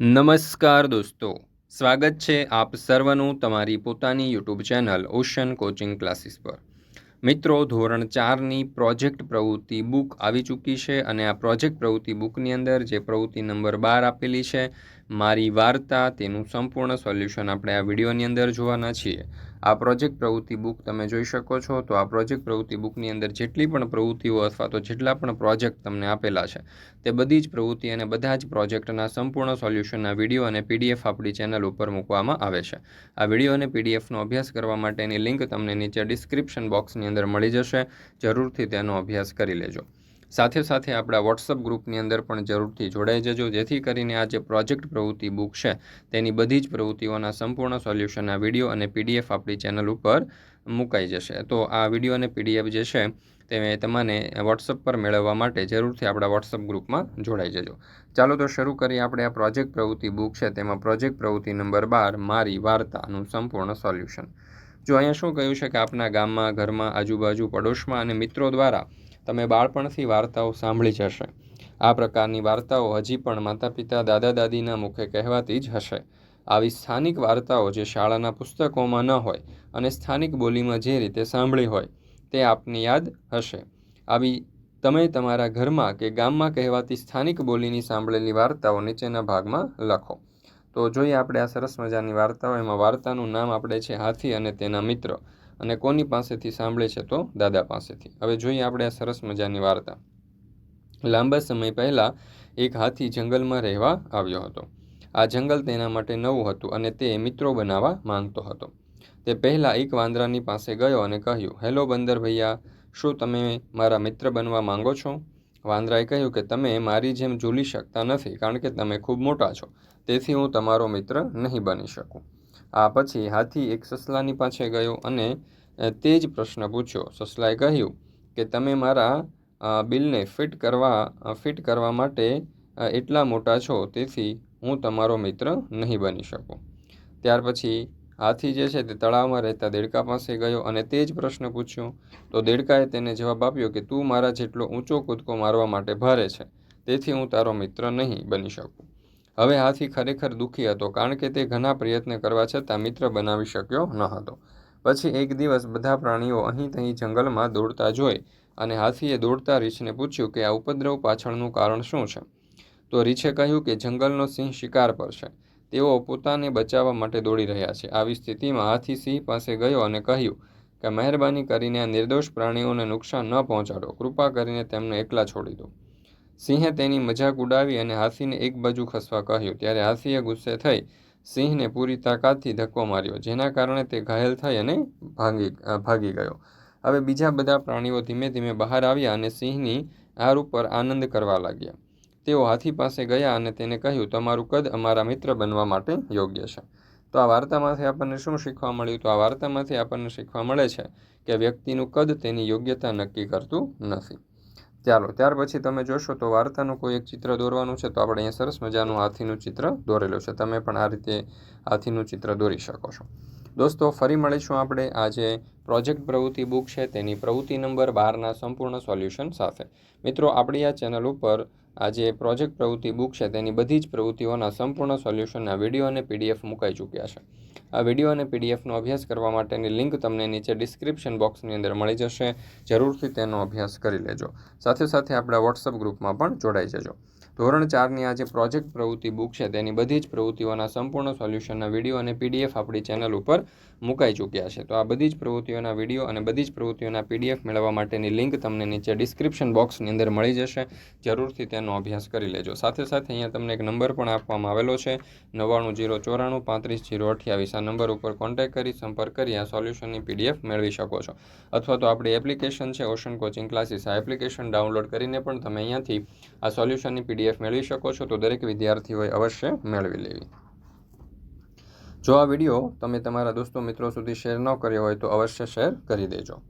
નમસ્કાર દોસ્તો. સ્વાગત છે આપ સર્વનું તમારી પોતાની YouTube channel ocean coaching classes પર. મિત્રો, ધોરણ ચારની પ્રોજેક્ટ પ્રવૃત્તિ બુક આવી ચૂકી છે અને આ પ્રોજેક્ટ પ્રવૃત્તિ બુકની અંદર જે પ્રવૃત્તિ નંબર બાર આપેલી છે મારી વાર્તા તેનું સંપૂર્ણ સોલ્યુશન આપણે આ વિડીયોની અંદર જોવાના છીએ. આ પ્રોજેક્ટ પ્રવૃત્તિ બુક તમે જોઈ શકો છો. તો આ પ્રોજેક્ટ પ્રવૃત્તિ બુકની અંદર જેટલી પણ પ્રવૃત્તિઓ અથવા તો જેટલા પણ પ્રોજેક્ટ તમને આપેલા છે, તે બધી જ પ્રવૃત્તિ અને બધા જ પ્રોજેક્ટના સંપૂર્ણ સોલ્યુશનના વીડિયો અને પીડીએફ આપણી ચેનલ ઉપર મૂકવામાં આવે છે. આ વીડિયો અને પીડીએફનો અભ્યાસ કરવા માટેની લિંક તમને નીચે ડિસ્ક્રિપ્શન બોક્સની અંદર મળી જશે. જરૂરથી તેનો અભ્યાસ કરી લેજો. સાથે સાથે આપણા વોટ્સઅપ ગ્રુપની અંદર પણ જરૂરથી જોડાઈ જજો. જેથી કરીને આ જે પ્રોજેક્ટ પ્રવૃત્તિ બુક છે, તેની બધી જ પ્રવૃત્તિઓના સંપૂર્ણ સોલ્યુશનના વીડિયો અને પીડીએફ આપણી ચેનલ ઉપર મુકાઈ જશે. તો આ વીડિયો અને પીડીએફ જે છે, તે તમને વોટ્સઅપ પર મેળવવા માટે જરૂરથી આપણા વોટ્સઅપ ગ્રુપમાં જોડાઈ જજો. ચાલો તો શરૂ કરીએ આપણે આ પ્રોજેક્ટ પ્રવૃત્તિ બુક છે, તેમાં પ્રોજેક્ટ પ્રવૃત્તિ નંબર બાર, મારી વાર્તાનું સંપૂર્ણ સોલ્યુશન. જો અહીંયા શું કહ્યું છે કે આપના ગામમાં, ઘરમાં, આજુબાજુ, પડોશમાં અને મિત્રો દ્વારા તમે બાળપણથી વાર્તાઓ સાંભળી જ હશે. આ પ્રકારની વાર્તાઓ હજી પણ માતા પિતા દાદા દાદીના મુખે કહેવાતી જ હશે. આવી સ્થાનિક વાર્તાઓ જે શાળાના પુસ્તકોમાં ન હોય અને સ્થાનિક બોલીમાં જે રીતે સાંભળી હોય, તે આપની યાદ હશે. આવી તમે તમારા ઘરમાં કે ગામમાં કહેવાતી સ્થાનિક બોલીની સાંભળેલી વાર્તાઓ નીચેના ભાગમાં લખો. તો જોઈએ આપણે આ સરસ મજાની વાર્તાઓ. એમાં વાર્તાનું નામ આપણે છે હાથી અને તેના મિત્ર. અને કોની પાસેથી સાંભળે છે તો દાદા પાસેથી. હવે જોઈએ આપણે આ સરસ મજાની વાર્તા. લાંબા સમય પહેલાં એક હાથી જંગલમાં રહેવા આવ્યો હતો. આ જંગલ તેના માટે નવું હતું અને તે મિત્રો બનાવવા માંગતો હતો. તે પહેલાં એક વાંદરાની પાસે ગયો અને કહ્યું, હેલો બંદર ભૈયા શું તમે મારા મિત્ર બનવા માંગો છો? વાંદરાએ કહ્યું કે, તમે મારી જેમ ઝૂલી શકતા નથી, કારણ કે તમે ખૂબ મોટા છો. તેથી હું તમારો મિત્ર નહીં બની શકું. આ પછી હાથી એક સસલાની પાસે ગયો અને તે જ પ્રશ્ન પૂછ્યો. સસલાએ કહ્યું કે, તમે મારા બિલને ફિટ કરવા ફિટ કરવા માટે એટલા મોટા છો, તેથી હું તમારો મિત્ર નહીં બની શકું. ત્યાર પછી હાથી જે છે તે તળાવમાં રહેતા દેડકા પાસે ગયો અને તે જ પ્રશ્ન પૂછ્યો. તો દેડકાએ તેને જવાબ આપ્યો કે, તું મારા જેટલો ઊંચો કૂદકો મારવા માટે ભારે છે, તેથી હું તારો મિત્ર નહીં બની શકું. હવે હાથી ખરેખર દુઃખી હતો, કારણ કે તે ઘણા પ્રયત્ન કરવા છતાં મિત્ર બનાવી શક્યો ન હતો. પછી એક દિવસ બધા પ્રાણીઓ અહીં તહીં જંગલમાં દોડતા જોઈ અને હાથીએ દોડતા રીછને પૂછ્યું કે આ ઉપદ્રવ પાછળનું કારણ શું છે? તો રીછે કહ્યું કે જંગલનો સિંહ શિકાર પર છે. તેઓ પોતાને બચાવવા માટે દોડી રહ્યા છે. આવી સ્થિતિમાં હાથી સિંહ પાસે ગયો અને કહ્યું કે મહેરબાની કરીને આ નિર્દોષ પ્રાણીઓને નુકસાન ન પહોંચાડો. કૃપા કરીને તેમને એકલા છોડી દો. સિંહે તેની મજાક ઉડાવી અને હાથીને એક બાજુ ખસવા કહ્યું. ત્યારે હાથીએ ગુસ્સે થઈ સિંહને પૂરી તાકાતથી ધક્કો માર્યો, જેના કારણે તે ઘાયલ થઈ અને ભાગી ભાગી ગયો. હવે બીજા બધા પ્રાણીઓ ધીમે ધીમે બહાર આવ્યા અને સિંહની હાર ઉપર આનંદ કરવા લાગ્યા. તેઓ હાથી પાસે ગયા અને તેને કહ્યું, તમારું કદ અમારા મિત્ર બનવા માટે યોગ્ય છે. તો આ વાર્તામાંથી આપણને શું શીખવા મળ્યું? તો આ વાર્તામાંથી આપણને શીખવા મળે છે કે વ્યક્તિનું કદ તેની યોગ્યતા નક્કી કરતું નથી. ચાલો, ત્યાર પછી તમે જોશો તો વાર્તાનું કોઈ એક ચિત્ર દોરવાનું છે, તો આપણે અહીંયા સરસ મજાનું હાથીનું ચિત્ર દોરેલું છે. તમે પણ આ રીતે હાથીનું ચિત્ર દોરી શકો છો. દોસ્તો, ફરી મળીશું આપણે આજે પ્રોજેક્ટ પ્રવૃત્તિ બુક છે, તેની પ્રવૃત્તિ નંબર બારના સંપૂર્ણ સોલ્યુશન સાથે. મિત્રો, આપણી આ ચેનલ ઉપર આજે પ્રોજેક્ટ પ્રવૃત્તિ બુક છે, તેની બધી જ પ્રવૃત્તિઓના સંપૂર્ણ સોલ્યુશનના વીડિયો અને પીડીએફ મુકાઈ ચૂક્યા છે. આ વીડિયો અને પીડીએફનો અભ્યાસ કરવા માટેની લિંક તમને નીચે ડિસ્ક્રિપ્શન બોક્સની અંદર મળી જશે. જરૂરથી તેનો અભ્યાસ કરી લેજો. સાથે સાથે આપણા વોટ્સઅપ ગ્રુપમાં પણ જોડાઈ જજો. ધોરણ ચારની આ જે પ્રોજેક્ટ પ્રવૃત્તિ બુક છે, તેની બધી જ પ્રવૃત્તિઓના સંપૂર્ણ સોલ્યુશનના વીડિયો અને પીડીએફ આપણી ચેનલ ઉપર મુકાઈ ચૂક્યા છે. તો આ બધી જ પ્રવૃત્તિઓના વીડિયો અને બધી જ પ્રવૃત્તિઓના પીડીએફ મેળવવા માટેની લિંક તમને નીચે ડિસ્ક્રિપ્શન બોક્સની અંદર મળી જશે. જરૂરથી તેનો અભ્યાસ કરી લેજો. સાથે સાથે અહીંયા તમને એક નંબર પણ આપવામાં આવેલો છે, નવ્વાણું જીરો ચોરાણું પાંત્રીસ જીરો અઠ્યાવીસ. આ નંબર ઉપર કોન્ટેક્ટ કરી, સંપર્ક કરી, આ સોલ્યુશનની પીડીએફ મેળવી શકો છો. અથવા તો આપણી એપ્લિકેશન છે, ઓશન કોચિંગ ક્લાસીસ. આ એપ્લિકેશન ડાઉનલોડ કરીને પણ તમે અહીંયાથી આ સોલ્યુશનની પીડીએફ મેળવી શકો છો, તો દરેક વિદ્યાર્થીઓએ અવશ્ય મેળવી લેવી. જો આ વીડિયો તમે તમારા દોસ્તો મિત્રો સુધી શેર ન કર્યો હોય, તો અવશ્ય શેર કરી દેજો.